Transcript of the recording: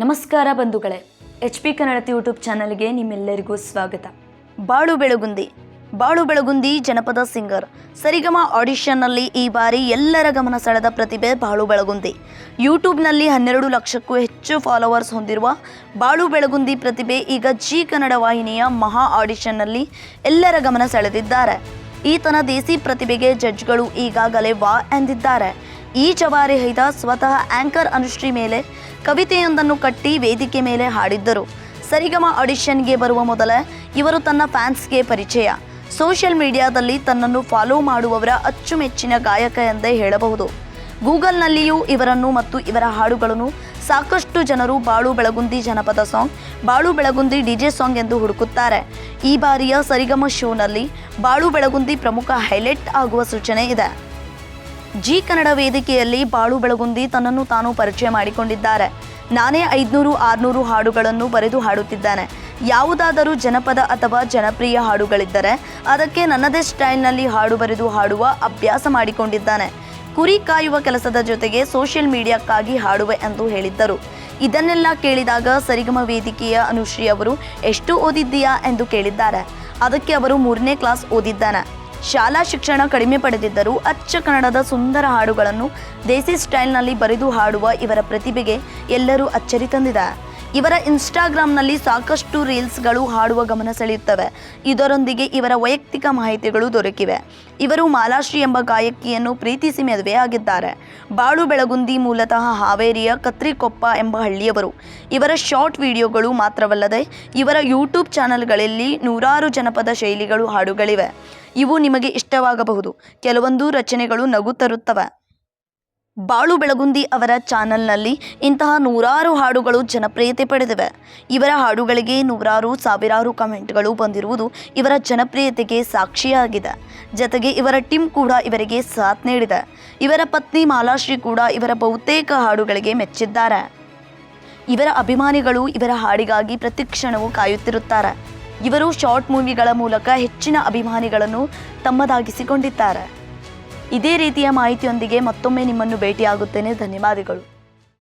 ನಮಸ್ಕಾರ ಬಂಧುಗಳೇ. H P ಕನ್ನಡತಿ YouTube ಚಾನಲ್ಗೆ ನಿಮ್ಮೆಲ್ಲರಿಗೂ ಸ್ವಾಗತ. ಬಾಳು ಬೆಳಗುಂದಿ. ಬಾಳು ಬೆಳಗುಂದಿ ಜನಪದ ಸಿಂಗರ್. ಸರಿಗಮ ಆಡಿಷನ್ನಲ್ಲಿ ಈ ಬಾರಿ ಎಲ್ಲರ ಗಮನ ಸೆಳೆದ ಪ್ರತಿಭೆ ಬಾಳು ಬೆಳಗುಂದಿ. ಯೂಟ್ಯೂಬ್ನಲ್ಲಿ ಹನ್ನೆರಡು ಲಕ್ಷಕ್ಕೂ ಹೆಚ್ಚು ಫಾಲೋವರ್ಸ್ ಹೊಂದಿರುವ ಬಾಳು ಬೆಳಗುಂದಿ ಪ್ರತಿಭೆ ಈಗ ಜಿ ಕನ್ನಡ ವಾಹಿನಿಯ ಮಹಾ ಆಡಿಷನ್ನಲ್ಲಿ ಎಲ್ಲರ ಗಮನ ಸೆಳೆದಿದ್ದಾರೆ. ಈತನ ದೇಸಿ ಪ್ರತಿಭೆಗೆ ಜಡ್ಜ್ಗಳು ಈಗಾಗಲೇ ವಾ ಎಂದಿದ್ದಾರೆ. ಈ ಜವಾರಿ ಹೈದ ಸ್ವತಃ ಆಂಕರ್ ಅನುಶ್ರೀ ಮೇಲೆ ಕವಿತೆಯೊಂದನ್ನು ಕಟ್ಟಿ ವೇದಿಕೆ ಮೇಲೆ ಹಾಡಿದ್ದರು. ಸರಿಗಮ ಆಡಿಷನ್ಗೆ ಬರುವ ಮೊದಲೇ ಇವರು ತನ್ನ ಫ್ಯಾನ್ಸ್ಗೆ ಪರಿಚಯ. ಸೋಷಿಯಲ್ ಮೀಡಿಯಾದಲ್ಲಿ ತನ್ನನ್ನು ಫಾಲೋ ಮಾಡುವವರ ಅಚ್ಚುಮೆಚ್ಚಿನ ಗಾಯಕ ಎಂದೇ ಹೇಳಬಹುದು. ಗೂಗಲ್ನಲ್ಲಿಯೂ ಇವರನ್ನು ಮತ್ತು ಇವರ ಹಾಡುಗಳನ್ನು ಸಾಕಷ್ಟು ಜನರು ಬಾಳು ಬೆಳಗುಂದಿ ಜನಪದ ಸಾಂಗ್, ಬಾಳು ಬೆಳಗುಂದಿ ಡಿಜೆ ಸಾಂಗ್ ಎಂದು ಹುಡುಕುತ್ತಾರೆ. ಈ ಬಾರಿಯ ಸರಿಗಮ ಶೋನಲ್ಲಿ ಬಾಳು ಬೆಳಗುಂದಿ ಪ್ರಮುಖ ಹೈಲೈಟ್ ಆಗುವ ಸೂಚನೆ ಇದೆ. ಜಿ ಕನ್ನಡ ವೇದಿಕೆಯಲ್ಲಿ ಬಾಳು ಬೆಳಗುಂದಿ ತನ್ನನ್ನು ತಾನು ಪರಿಚಯ ಮಾಡಿಕೊಂಡಿದ್ದಾರೆ. ನಾನೇ ಐದುನೂರು, ಆರುನೂರು ಹಾಡುಗಳನ್ನು ಬರೆದು ಹಾಡುತ್ತಿದ್ದೇನೆ. ಯಾವುದಾದರೂ ಜನಪದ ಅಥವಾ ಜನಪ್ರಿಯ ಹಾಡುಗಳಿದ್ದರೆ ಅದಕ್ಕೆ ನನ್ನದೇ ಸ್ಟೈಲ್ನಲ್ಲಿ ಹಾಡು ಬರೆದು ಹಾಡುವ ಅಭ್ಯಾಸ ಮಾಡಿಕೊಂಡಿದ್ದಾನೆ. ಕುರಿ ಕಾಯುವ ಕೆಲಸದ ಜೊತೆಗೆ ಸೋಷಿಯಲ್ ಮೀಡಿಯಾಕ್ಕಾಗಿ ಹಾಡುವೆ ಎಂದು ಹೇಳಿದ್ದರು. ಇದನ್ನೆಲ್ಲ ಕೇಳಿದಾಗ ಸರಿಗಮ ವೇದಿಕೆಯ ಅನುಶ್ರೀ ಅವರು, ಎಷ್ಟು ಓದಿದ್ದೀಯಾ? ಎಂದು ಕೇಳಿದ್ದಾರೆ. ಅದಕ್ಕೆ ಅವರು ಮೂರನೇ ಕ್ಲಾಸ್ ಓದಿದ್ದಾನೆ. ಶಾಲಾ ಶಿಕ್ಷಣ ಕಡಿಮೆ ಪಡೆದಿದ್ದರೂ ಅಚ್ಚ ಕನ್ನಡದ ಸುಂದರ ಹಾಡುಗಳನ್ನು ದೇಸಿ ಸ್ಟೈಲ್ನಲ್ಲಿ ಬರೆದು ಹಾಡುವ ಇವರ ಪ್ರತಿಭೆಗೆ ಎಲ್ಲರೂ ಅಚ್ಚರಿ ತಂದಿದೆ ಇವರ ಇನ್ಸ್ಟಾಗ್ರಾಮ್ನಲ್ಲಿ ಸಾಕಷ್ಟು ರೀಲ್ಸ್ಗಳು ಹಾಡುವ ಗಮನ ಸೆಳೆಯುತ್ತವೆ. ಇದರೊಂದಿಗೆ ಇವರ ವೈಯಕ್ತಿಕ ಮಾಹಿತಿಗಳು ದೊರಕಿವೆ. ಇವರು ಮಾಲಾಶ್ರೀ ಎಂಬ ಗಾಯಕಿಯನ್ನು ಪ್ರೀತಿಸಿ ಮದುವೆಯಾಗಿದ್ದಾರೆ ಬಾಳು ಬೆಳಗುಂದಿ ಮೂಲತಃ ಹಾವೇರಿಯ ಕತ್ರಿಕೊಪ್ಪ ಎಂಬ ಹಳ್ಳಿಯವರು. ಇವರ ಶಾರ್ಟ್ ವಿಡಿಯೋಗಳು ಮಾತ್ರವಲ್ಲದೆ ಇವರ ಯೂಟ್ಯೂಬ್ ಚಾನೆಲ್ಗಳಲ್ಲಿ ನೂರಾರು ಜನಪದ ಶೈಲಿಗಳು ಹಾಡುಗಳಿವೆ. ಇವು ನಿಮಗೆ ಇಷ್ಟವಾಗಬಹುದು. ಕೆಲವೊಂದು ರಚನೆಗಳು ನಗು ತರುತ್ತವೆ. ಬಾಳು ಬೆಳಗುಂದಿ ಅವರ ಚಾನಲ್ನಲ್ಲಿ ಇಂತಹ ನೂರಾರು ಹಾಡುಗಳು ಜನಪ್ರಿಯತೆ ಪಡೆದಿವೆ. ಇವರ ಹಾಡುಗಳಿಗೆ ನೂರಾರು ಸಾವಿರಾರು ಕಮೆಂಟ್ಗಳು ಬಂದಿರುವುದು ಇವರ ಜನಪ್ರಿಯತೆಗೆ ಸಾಕ್ಷಿಯಾಗಿದೆ. ಜತೆಗೆ ಇವರ ಟೀಮ್ ಕೂಡ ಇವರಿಗೆ ಸಾಥ್ ನೀಡಿದೆ. ಇವರ ಪತ್ನಿ ಮಾಲಾಶ್ರೀ ಕೂಡ ಇವರ ಬಹುತೇಕ ಹಾಡುಗಳಿಗೆ ಮೆಚ್ಚಿದ್ದಾರೆ. ಇವರ ಅಭಿಮಾನಿಗಳು ಇವರ ಹಾಡಿಗಾಗಿ ಪ್ರತಿಕ್ಷಣವೂ ಕಾಯುತ್ತಿರುತ್ತಾರೆ. ಇವರು ಶಾರ್ಟ್ ಮೂವಿಗಳ ಮೂಲಕ ಹೆಚ್ಚಿನ ಅಭಿಮಾನಿಗಳನ್ನು ತಮ್ಮದಾಗಿಸಿಕೊಂಡಿದ್ದಾರೆ. ಇದೇ ರೀತಿಯ ಮಾಹಿತಿಯೊಂದಿಗೆ ಮತ್ತೊಮ್ಮೆ ನಿಮ್ಮನ್ನು ಭೇಟಿಯಾಗುತ್ತೇನೆ. ಧನ್ಯವಾದಗಳು.